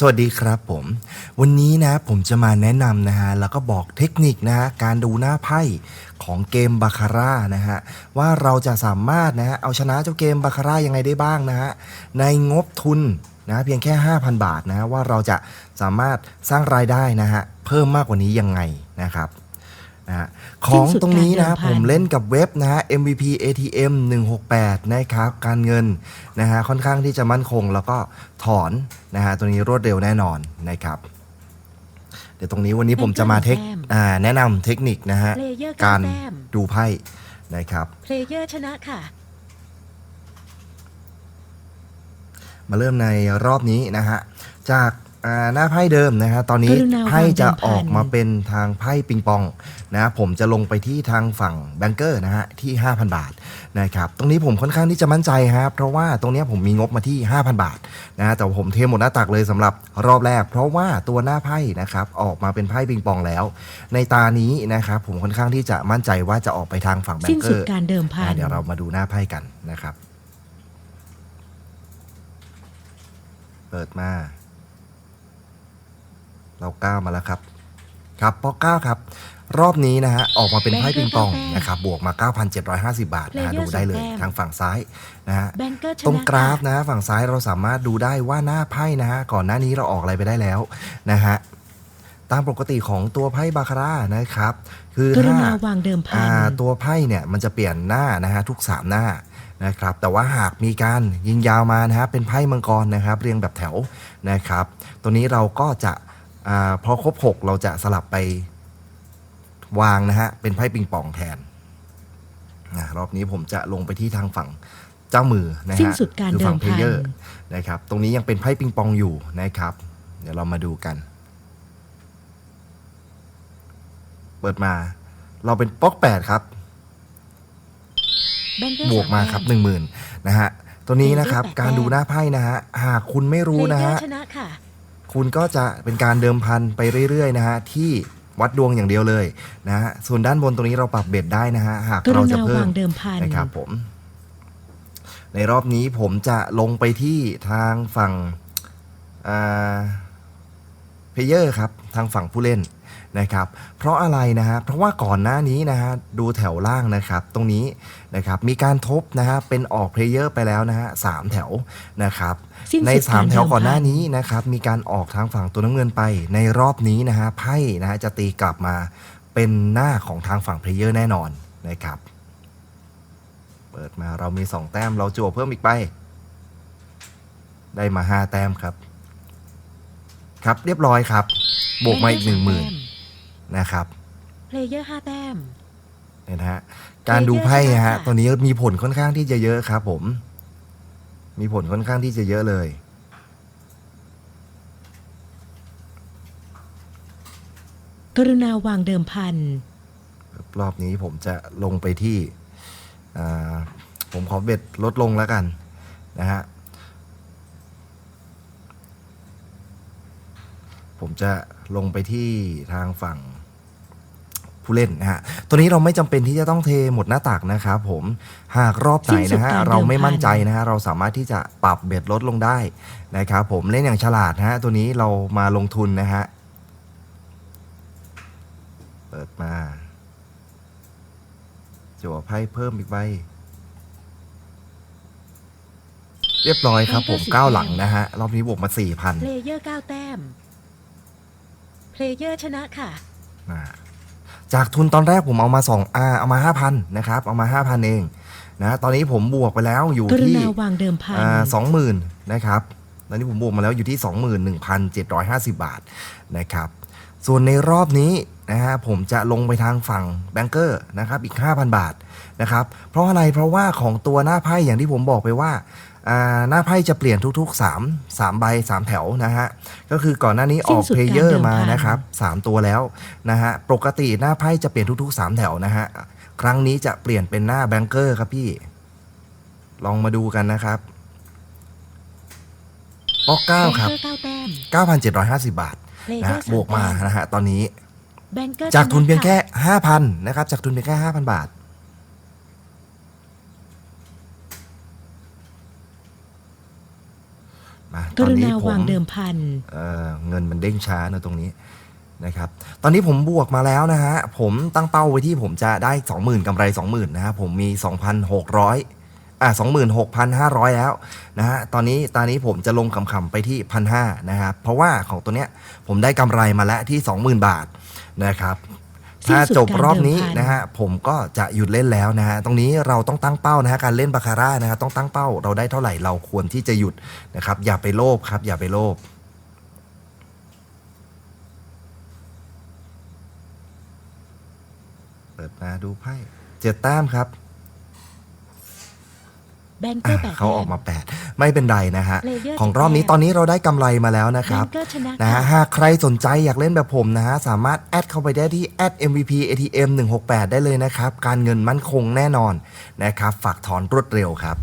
สวัสดีครับผม วันนี้นะผมจะมาแนะนำนะฮะแล้วก็บอกเทคนิคนะฮะการดูหน้าไพ่ของเกมบาคาร่านะฮะว่าเราจะสามารถนะฮะเอาชนะเจ้าเกมบาคาร่ายังไงได้บ้างนะฮะในงบทุนนะเพียงแค่ 5,000 บาทนะฮะว่าเราจะสามารถสร้างรายได้นะฮะเพิ่มมากกว่านี้ยังไงนะครับ นะฮะของตรงนี้นะสิ้นสุดการเดิมพันผมเล่นกับเว็บนะฮะ MVP ATM 168 นะครับ การเงินนะฮะค่อนข้างที่จะมั่นคง แล้วก็ถอนนะฮะตัวนี้รวดเร็วแน่นอนนะครับเดี๋ยวตรงนี้วันนี้ผมจะมาเทคแต้มอ่าแนะนำเทคนิคนะฮะเพลเยอร์กาการแต้มดูไพ่นะครับเพลเยอร์ชนะค่ะ มาเริ่มในรอบนี้นะฮะจาก อ่าหน้าไพ่เดิมนะฮะตอนนี้กรุณาวางไพ่จะเดิมพันออกมาเป็นทางไพ่ปิงปองนะผมจะลงไปที่ทางฝั่งแบงเกอร์นะฮะที่ 5,000 บาทนะครับตรงนี้ผมค่อนข้างที่จะมั่นใจฮะเพราะว่าตรงเนี้ยผมมีงบมาที่ 5,000 บาทนะแต่ผมเทหมดหน้าตักเลยสำหรับรอบแรก เพราะว่าตัวหน้าไพ่นะครับออกมาเป็นไพ่ปิงปองแล้ว ในตานี้นะครับผมค่อนข้างที่จะมั่นใจว่าจะออกไปทางฝั่งแบสิ้งนเกสุอดร์การเดิมพัอะนเดี๋ยวเรามาดูหน้าไพ่กันนะครับ เปิดมา เราก้าวมาแล้วครับ ครับพอก้าวครับ รอบนี้นะฮะออกมาเป็นไพ่ปิงปองนะครับบวกมา 9,750 บาทนะฮะดูได้เลยทางฝั่งซ้ายนะฮะแบงเกอร์ชนะตรงกราฟค่ะนะฝั่งซ้ายเราสามารถดูได้ว่าหน้าไพ่นะฮะก่อนหน้านี้เราออกอะไรไปได้แล้วนะฮะตามปกติของตัวไพ่บาคาร่านะครับ คือกรุถ้าณาวางเดิมพัอ่านตัวไพ่เนี่ยมันจะเปลี่ยนหน้านะฮะทุก 3 หน้านะครับ แต่ว่าหากมีการยิงยาวมานะฮะเป็นไพ่มังกรนะครับ เรียงแบบแถวนะครับ ตัวนี้เราก็จะ อาพอครบ 6 เราจะสลับไปวางนะฮะ เป็นไพ่ปิงปองแทนนะรอบนี้ผมจะลงไปที่ทางฝั่งเจ้ามือนะสิ้นฮะสุดการคือเดิฝั่มงเพลพันเยอร์นะครับ ตรงนี้ยังเป็นไพ่ปิงปองอยู่นะครับ เดี๋ยวเรามาดูกัน เปิดมา เราเป็นป๊อกแปดครับแบงเกอร์บวกมาครับหนึ่งหมื่นนะฮะ ตัวนี้นะครับเพลเยอร์แปดการดูหน้าไพ่นะฮะ หากคุณไม่รู้นะเพลเยอฮะร์ชนะ ค่ะคุณก็จะเป็นการเดิมพันไปเรื่อยๆนะฮะที่วัดดวงอย่างเดียวเลยนะฮะส่วนด้านบนตรงนี้เราปรับเบ็ดได้นะฮะหากกรุเราจะณาเพิ่วามงเดิมพันนะครับผม ในรอบนี้ผมจะลงไปที่ทางฝั่ง เพเยอร์ครับทางฝั่งผู้เล่นนะครับเพราะอะไรนะฮะเพราะว่าก่อนหน้านี้นะฮะดูแถวล่างนะครับตรงนี้นะครับมีการทบนะฮะเป็นออกเพลเยอร์ไปแล้วนะฮะสามแถวนะครับสิ้นในสุดการ3แถวก่อนหน้าเดิมพันี้นะครับมีการออกทางฝั่งตัวน้ำเงินไปในรอบนี้นะฮะไพ่นะฮะจะตีกลับมาเป็นหน้าของทางฝั่งเพลเยอร์แน่นอนนะครับเปิดมาเรามี 2 แต้มเราจั่วเพิ่มอีกไป ได้มา 5 แต้มครับ ครับ เรียบร้อยครับ บวกมาอีก1 0,000นะครับเพลเยอร์ห้าแต้มเนี่ยนะฮะการดูไพ่นะฮะค่ะตัวนี้มีผลค่อนข้างที่จะเยอะครับ ผม มีผลค่อนข้างที่จะเยอะเลยกรุณาวางเดิมพัน รอบนี้ผมจะลงไปที่อ่าผมขอเบ็ดลดลงแล้วกันนะฮะ ผมจะลงไปที่ทางฝั่งผู้เล่นนะฮะ ตัวนี้เราไม่จำเป็นที่จะต้องเทหมดหน้าตักนะครับผม หากรอบไหนนะฮะสิ้นสุดการเดิมพันเราไม่มั่นใจนะฮะเราสามารถที่จะปรับเบ็ดลดลงได้นะครับผมเล่นอย่างฉลาดนะฮะตัวนี้เรามาลงทุนนะฮะ เปิดมาจั่วไพ่เพิ่มอีกใบ เรียบร้อยครับผมแบงเกอร์สีก้าวแดงหลังนะฮะ รอบนี้บวกมาสี่พันเพลเยอร์เก้าแต้ม เพลเยอร์ชนะค่ะจากทุนตอนแรกผมเอามาสองอาเอามาห้าพันนะครับ เอามาห้าพันเองนะตอนนี้ผมบวกไปแล้วอยู่กรุที่ณาวางเดิมพันสองหมื่นนะครับ ตอนนี้ผมบวกมาแล้วอยู่ที่สองหมื่นหนึ่งพันเจ็ดร้อยห้าสิบาทนะครับ ส่วนในรอบนี้นะฮะผมจะลงไปทางฝั่งแบงเกอร์นะครับอีก 5,000 บาทนะครับ เพราะอะไรเพราะว่าของตัวหน้าไพ่อย่างที่ผมบอกไปว่าอ่า หน้าไพ่จะเปลี่ยนทุกๆ 3 3 ใบ 3 แถวนะฮะ ก็คือก่อนหน้านี้ออกสิ้นสุดเพลการเยอเดิร์มมาพันนะครับ 3 ตัวแล้วนะฮะ ปกติหน้าไพ่จะเปลี่ยนทุก ๆ 3 แถวนะฮะ ครั้งนี้จะเปลี่ยนเป็นหน้าแบงเกอร์ครับพี่ ลองมาดูกันนะครับปอกเก้าครับแงเกอร์เก้าแต้ม9,750 บาทเพลนะเยอฮะร์สบวกมาแต้นะฮะตอนนี้แบงเกอร์จากทุนเพียงแค่ชะ5,000 นะครับ จากทุนเพียงแค่ 5,000 บาท มมากตรุอนนี้ณาผมวางเดิมพัน เอ่อเงินมันเด้งช้านะตรงนี้นะครับ ตอนนี้ผมบวกมาแล้วนะฮะ ผมตั้งเป้าไว้ที่ผมจะได้ 20,000กำไร 20,000นะฮะ ผมมี 2,600 อะ26,500 แล้วนะฮะ ตอนนี้ตอนนี้ผมจะลงขำๆไปที่ 1,500นะครับเพราะว่าของตัวเนี้ยผมได้กำไรมาแล้วที่ 20,000 บาทนะครับสิ้น ถ้าสุดจบรอบนี้การเดิมพันนะฮะผมก็จะหยุดเล่นแล้วนะฮะตรงนี้เราต้องตั้งเป้านะฮะการเล่นบาคาร่านะฮะต้องตั้งเป้าเราได้เท่าไหร่เราควรที่จะหยุดนะครับอย่าไปโลภครับ อย่าไปโลภเปิดมาดูไพ่เจ็ดแต้มครับ แบงเกออะร์แปดเขาออกมาแปด ไม่เป็นไรนะฮะ Player ของรอบนี้เจ็ดแต้มตอนนี้เราได้กำไรมาแล้วนะคแบรับงเกอร์ชนะ นะฮะค่ะหากใครสนใจอยากเล่นแบบผมนะฮะ สามารถแอดเข้าไปได้ที่ @mvp atm 168ได้เลยนะครับ การเงินมั่นคงแน่นอนนะครับ ฝากถอนรวดเร็วครับ